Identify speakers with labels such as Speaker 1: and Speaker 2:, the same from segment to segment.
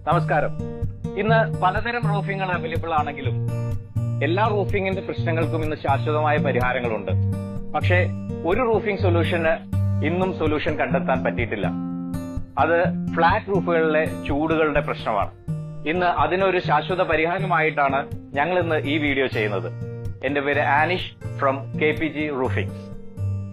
Speaker 1: നമസ്കാരം. ഇന്ന് പലതരം റൂഫിംഗുകൾ അവൈലബിൾ ആണെങ്കിലും എല്ലാ റൂഫിംഗിന്റെ പ്രശ്നങ്ങൾക്കും ഇന്ന് ശാശ്വതമായ പരിഹാരങ്ങളുണ്ട്. പക്ഷേ ഒരു റൂഫിംഗ് സൊല്യൂഷന് ഇന്നും സൊല്യൂഷൻ കണ്ടെത്താൻ പറ്റിയിട്ടില്ല. അത് ഫ്ലാറ്റ് റൂഫുകളിലെ ചൂടുകളുടെ പ്രശ്നമാണ്. ഇന്ന് അതിനൊരു ശാശ്വത പരിഹാരമായിട്ടാണ് ഞങ്ങൾ ഇന്ന് ഈ വീഡിയോ ചെയ്യുന്നത്. എന്റെ പേര് Anish from K P G roofing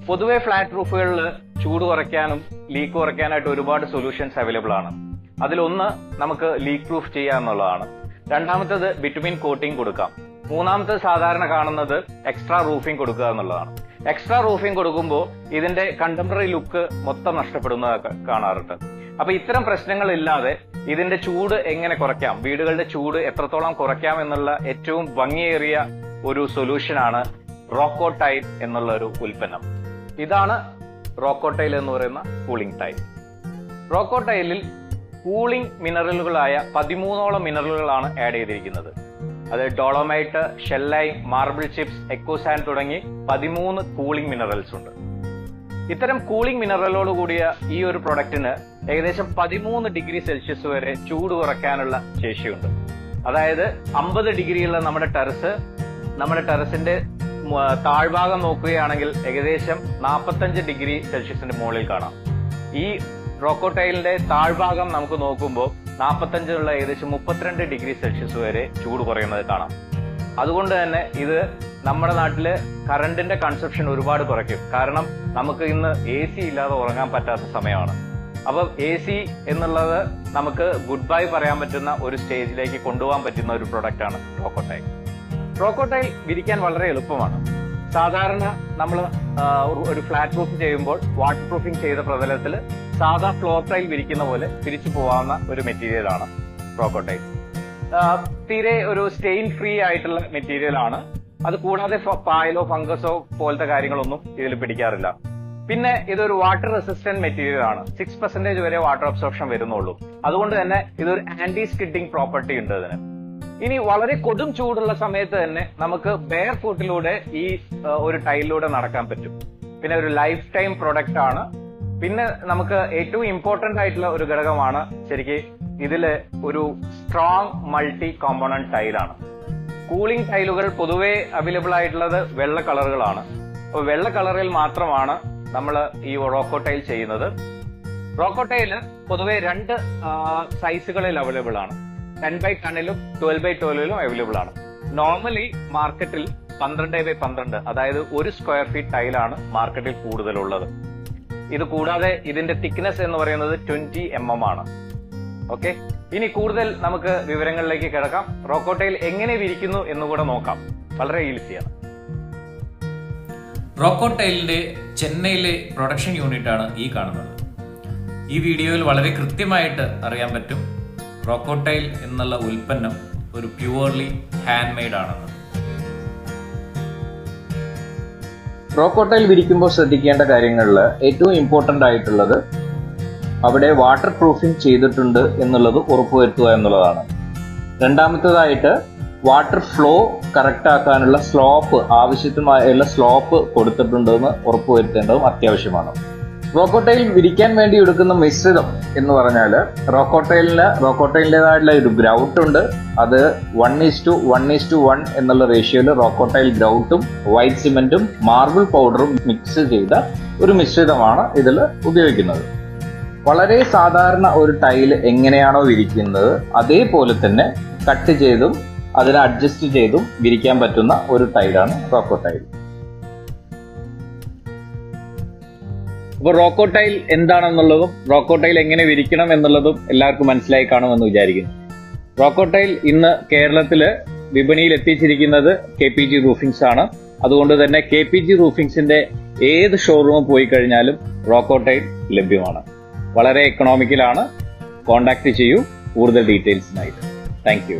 Speaker 1: പൊതുവെ ഫ്ലാറ്റ് റൂഫുകളിൽ ചൂട് കുറയ്ക്കാനും ലീക്ക് കുറയ്ക്കാനായിട്ട് ഒരുപാട് സൊല്യൂഷൻസ് അവൈലബിൾ ആണ്. അതിലൊന്ന് നമുക്ക് ലീക്ക് പ്രൂഫ് ചെയ്യാം എന്നുള്ളതാണ് രണ്ടാമത്തേത് ബിറ്റ്വീൻ കോട്ടിംഗ് കൊടുക്കാം. മൂന്നാമത്തെ സാധാരണ കാണുന്നത് എക്സ്ട്രാ റൂഫിംഗ് കൊടുക്കുക എന്നുള്ളതാണ്. എക്സ്ട്രാ റൂഫിംഗ് കൊടുക്കുമ്പോൾ ഇതിന്റെ കണ്ടംപററി ലുക്ക് മൊത്തം നഷ്ടപ്പെടുന്നത് കാണാറുണ്ട്. അപ്പൊ ഇത്തരം പ്രശ്നങ്ങൾ ഇല്ലാതെ ഇതിന്റെ ചൂട് എങ്ങനെ കുറയ്ക്കാം? വീടുകളുടെ ചൂട് എത്രത്തോളം കുറയ്ക്കാം എന്നുള്ള ഏറ്റവും ഭംഗിയേറിയ ഒരു സൊല്യൂഷനാണ് റോക്കോ ടൈൽ എന്നുള്ള ഒരു ഉൽപ്പന്നം. ഇതാണ് റോക്കോ ടൈൽ എന്ന് പറയുന്ന കൂളിംഗ് ടൈൽ റോക്കോ ടൈലിൽ കൂളിംഗ് മിനറലുകളായ പതിമൂന്നോളം മിനറലുകളാണ് ആഡ് ചെയ്തിരിക്കുന്നത്. അത് ഡോളോമൈറ്റ് ഷെല്ലൈ മാർബിൾ ചിപ്സ് എക്കോസാൻ തുടങ്ങി പതിമൂന്ന് കൂളിംഗ് മിനറൽസ് ഉണ്ട്. ഇത്തരം കൂളിംഗ് മിനറലോട് കൂടിയ ഈ ഒരു പ്രൊഡക്റ്റിന് ഏകദേശം പതിമൂന്ന് ഡിഗ്രി സെൽഷ്യസ് വരെ ചൂട് കുറയ്ക്കാനുള്ള ശേഷിയുണ്ട്. അതായത് അമ്പത് ഡിഗ്രിയുള്ള നമ്മുടെ ടെറസ് നമ്മുടെ ടെറസിന്റെ താഴ്ഭാഗം നോക്കുകയാണെങ്കിൽ ഏകദേശം നാൽപ്പത്തഞ്ച് ഡിഗ്രി സെൽഷ്യസിന്റെ മുകളിൽ കാണാം. ഈ റോക്കോട്ടൈലിന്റെ താഴ്ഭാഗം നമുക്ക് നോക്കുമ്പോൾ നാൽപ്പത്തഞ്ചിനുള്ള ഏകദേശം മുപ്പത്തിരണ്ട് ഡിഗ്രി സെൽഷ്യസ് വരെ ചൂട് കുറയുന്നത് കാണാം. അതുകൊണ്ട് തന്നെ ഇത് നമ്മുടെ നാട്ടിൽ കറണ്ടിന്റെ കൺസപ്ഷൻ ഒരുപാട് കുറയ്ക്കും. കാരണം നമുക്ക് ഇന്ന് എ സി ഇല്ലാതെ ഉറങ്ങാൻ പറ്റാത്ത സമയമാണ്. അപ്പൊ എ സി എന്നുള്ളത് നമുക്ക് ഗുഡ് ബൈ പറയാൻ പറ്റുന്ന ഒരു സ്റ്റേജിലേക്ക് കൊണ്ടുപോകാൻ പറ്റുന്ന ഒരു പ്രൊഡക്റ്റ് ആണ് റോക്കോട്ടൈൽ റോക്കോട്ടൈൽ വിരിക്കാൻ വളരെ എളുപ്പമാണ്. സാധാരണ നമ്മൾ ഒരു ഫ്ലാറ്റ് റൂഫ് ചെയ്യുമ്പോൾ വാട്ടർ പ്രൂഫിംഗ് ചെയ്ത പ്രതലത്തിൽ സാധാ ഫ്ലോർ ടൈൽ വിരിക്കുന്ന പോലെ തിരിച്ചു പോകാവുന്ന ഒരു മെറ്റീരിയലാണ് റോക്കോട്ടൈൽ തീരെ ഒരു സ്റ്റെയിൻ ഫ്രീ ആയിട്ടുള്ള മെറ്റീരിയലാണ് അത് കൂടാതെ പായലോ ഫംഗസോ പോലത്തെ കാര്യങ്ങളൊന്നും ഇതിൽ പിടിക്കാറില്ല. പിന്നെ ഇതൊരു വാട്ടർ റെസിസ്റ്റന്റ് മെറ്റീരിയൽ ആണ്. സിക്സ് പെർസെന്റേജ് വരെ വാട്ടർ അബ്സോർപ്ഷൻ വരുന്നുള്ളൂ. അതുകൊണ്ട് തന്നെ ഇതൊരു ആന്റി സ്കിഡിംഗ് പ്രോപ്പർട്ടി ഉണ്ട് ഇതിന്. ഇനി വളരെ കൊടും ചൂടുള്ള സമയത്ത് തന്നെ നമുക്ക് ബെയർ ഫുട്ടിലൂടെ ഈ ഒരു ടൈലിലൂടെ നടക്കാൻ പറ്റും. പിന്നെ ഒരു ലൈഫ് ടൈം പ്രൊഡക്റ്റ് ആണ്. പിന്നെ നമുക്ക് ഏറ്റവും ഇമ്പോർട്ടന്റ് ആയിട്ടുള്ള ഒരു ഘടകമാണ് ശരിക്ക് ഇതിൽ ഒരു സ്ട്രോങ് മൾട്ടി കോമ്പോണന്റ് ടൈലാണ് കൂളിംഗ് ടൈലുകൾ പൊതുവേ അവൈലബിൾ ആയിട്ടുള്ളത് വെള്ള കളറുകളാണ്. അപ്പോൾ വെള്ള കളറിൽ മാത്രമാണ് നമ്മൾ ഈ റോക്കോ ടൈൽ ചെയ്യുന്നത്. റോക്കോ ടൈൽ പൊതുവെ രണ്ട് സൈസുകളിൽ അവൈലബിൾ ആണ്. ടെൻ ബൈ ടണിലും ട്വൽവ് ബൈ ട്വൽവിലും അവൈലബിൾ ആണ്. നോർമലി മാർക്കറ്റിൽ പന്ത്രണ്ട് ബൈ പന്ത്രണ്ട് അതായത് ഒരു സ്ക്വയർ ഫീറ്റ് ടൈലാണ് മാർക്കറ്റിൽ കൂടുതലുള്ളത്. ഇത് കൂടാതെ ഇതിന്റെ തിക്നെസ് എന്ന് പറയുന്നത് ട്വന്റി എം എം ആണ്. ഓക്കെ ഇനി കൂടുതൽ നമുക്ക് വിവരങ്ങളിലേക്ക് കിടക്കാം. റോക്കോട്ടയിൽ എങ്ങനെ വിരിക്കുന്നു എന്നുകൂടെ നോക്കാം. വളരെ ഈസിയാണ്
Speaker 2: റോക്കോ ടൈലിന്റെ ചെന്നൈയിലെ പ്രൊഡക്ഷൻ യൂണിറ്റ് ആണ് ഈ കാണുന്നത്. ഈ വീഡിയോയിൽ വളരെ കൃത്യമായിട്ട് അറിയാൻ പറ്റും റോക്കോ ടൈൽ എന്നുള്ള ഉൽപ്പന്നം ഒരു പ്യുവർലി ഹാൻഡ് മെയ്ഡ് ആണെന്ന്.
Speaker 3: ക്രോക്കോട്ടൈൽ വിരിക്കുമ്പോൾ ശ്രദ്ധിക്കേണ്ട കാര്യങ്ങളിൽ ഏറ്റവും ഇമ്പോർട്ടന്റ് ആയിട്ടുള്ളത് അവിടെ വാട്ടർ പ്രൂഫിംഗ് ചെയ്തിട്ടുണ്ട് എന്നുള്ളത് ഉറപ്പുവരുത്തുക എന്നുള്ളതാണ്. രണ്ടാമത്തേതായിട്ട് വാട്ടർ ഫ്ലോ കറക്റ്റ് ആക്കാനുള്ള സ്ലോപ്പ് ആവശ്യത്തിനുള്ള സ്ലോപ്പ് കൊടുത്തിട്ടുണ്ടെന്ന് ഉറപ്പുവരുത്തേണ്ടതും അത്യാവശ്യമാണ്. റോക്കോട്ടയിൽ വിരിക്കാൻ വേണ്ടി എടുക്കുന്ന മിശ്രിതം എന്ന് പറഞ്ഞാൽ റോക്കോട്ടയിലിന് റോക്കോട്ടയിലിന്റെതായിട്ടുള്ള ഒരു ഗ്രൗട്ട് ഉണ്ട്. അത് one is to one is to one എന്നുള്ള റേഷ്യോയിൽ റോക്കോട്ടയിൽ ഗ്രൗട്ടും വൈറ്റ് സിമെന്റും മാർബിൾ പൗഡറും മിക്സ് ചെയ്ത ഒരു മിശ്രിതമാണ് ഇതിൽ ഉപയോഗിക്കുന്നത്. വളരെ സാധാരണ ഒരു ടൈൽ എങ്ങനെയാണോ വിരിക്കുന്നത് അതേപോലെ തന്നെ കട്ട് ചെയ്തും അതിനെ അഡ്ജസ്റ്റ് ചെയ്തും വിരിക്കാൻ പറ്റുന്ന ഒരു ടൈലാണ് റോക്കോ ടൈൽ
Speaker 1: അപ്പോൾ റോക്കോട്ടൈൽ എന്താണെന്നുള്ളതും റോക്കോട്ടൈൽ എങ്ങനെ വിരിക്കണം എന്നുള്ളതും എല്ലാവർക്കും മനസ്സിലായി കാണുമെന്ന് വിചാരിക്കുന്നു. റോക്കോട്ടൈൽ ഇന്ന് കേരളത്തിൽ വിപണിയിൽ എത്തിച്ചിരിക്കുന്നത് കെ പി ജി റൂഫിംഗ്സ് ആണ്. അതുകൊണ്ട് തന്നെ കെ പി ജി റൂഫിംഗ്സിന്റെ ഏത് ഷോറൂമിൽ പോയി കഴിഞ്ഞാലും റോക്കോട്ടൈൽ ലഭ്യമാണ്. വളരെ എക്കണോമിക്കലാണ് കോൺടാക്ട് ചെയ്യൂ. കൂടുതൽ ഡീറ്റെയിൽസിനായിട്ട് താങ്ക് യു